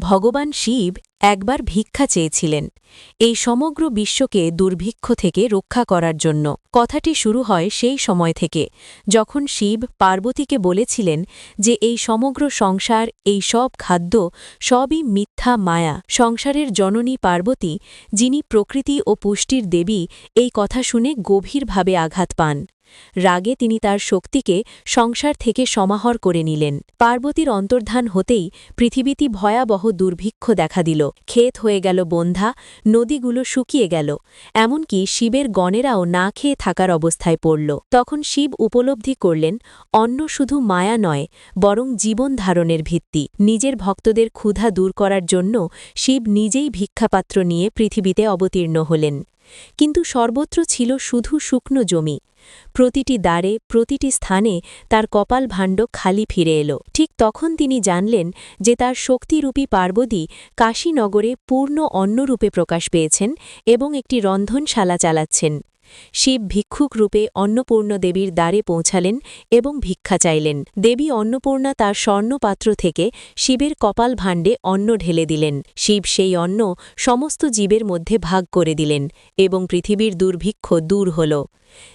ভগবান শিব একবার ভিক্ষা চেয়েছিলেন এই সমগ্র বিশ্বকে দুর্ভিক্ষ থেকে রক্ষা করার জন্য। কথাটি শুরু হয় সেই সময় থেকে, যখন শিব পার্বতীকে বলেছিলেন যে এই সমগ্র সংসার, এই সব খাদ্য সবই মিথ্যা মায়া। সংসারের জননী পার্বতী, যিনি প্রকৃতি ও পুষ্টির দেবী, এই কথা শুনে গভীরভাবে আঘাত পান। রাগে তিনি তার শক্তিকে সংসার থেকে সমাহর করে নিলেন। পার্বতীর অন্তর্ধান হতেই পৃথিবীতে ভয়াবহ দুর্ভিক্ষ দেখা দিল। ক্ষেত হয়ে গেল বন্ধা, নদীগুলো শুকিয়ে গেল, এমনকি শিবের গণেরাও না খেয়ে থাকার অবস্থায় পড়ল। তখন শিব উপলব্ধি করলেন, অন্ন শুধু মায়া নয়, বরং জীবন ধারণের ভিত্তি। নিজের ভক্তদের ক্ষুধা দূর করার জন্য শিব নিজেই ভিক্ষাপাত্র নিয়ে পৃথিবীতে অবতীর্ণ হলেন। কিন্তু সর্বত্র ছিল শুধু শুকনো জমি। প্রতিটি দ্বারে, প্রতিটি স্থানে তার কপাল ভাণ্ড খালি ফিরে এলো। ঠিক তখন তিনি জানলেন যে তার শক্তিরূপী পার্বতী কাশীনগরে পূর্ণ অন্নরূপে প্রকাশ পেয়েছেন এবং একটি রন্ধনশালা চালাচ্ছেন। শিব ভিক্ষুক রূপে অন্নপূর্ণ দেবীর দ্বারে পৌঁছালেন এবং ভিক্ষা চাইলেন। দেবী অন্নপূর্ণা তার স্বর্ণপাত্র থেকে শিবের কপাল ভাণ্ডে অন্ন ঢেলে দিলেন। শিব সেই অন্ন সমস্ত জীবের মধ্যে ভাগ করে দিলেন এবং পৃথিবীর দুর্ভিক্ষ দূর হল।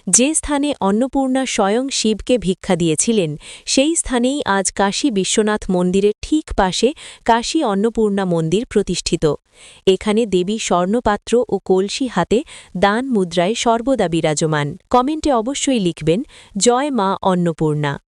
যে স্থানে অন্নপূর্ণা স্বয়ং শিবকে ভিক্ষা দিয়েছিলেন, সেই স্থানেই আজ কাশী বিশ্বনাথ মন্দিরের ঠিক পাশে কাশী অন্নপূর্ণা মন্দির প্রতিষ্ঠিত। এখানে দেবী স্বর্ণপাত্র ও কলসি হাতে দান মুদ্রায় সর্বদা বিরাজমান। কমেন্টে অবশ্যই লিখবেন জয় মা অন্নপূর্ণা।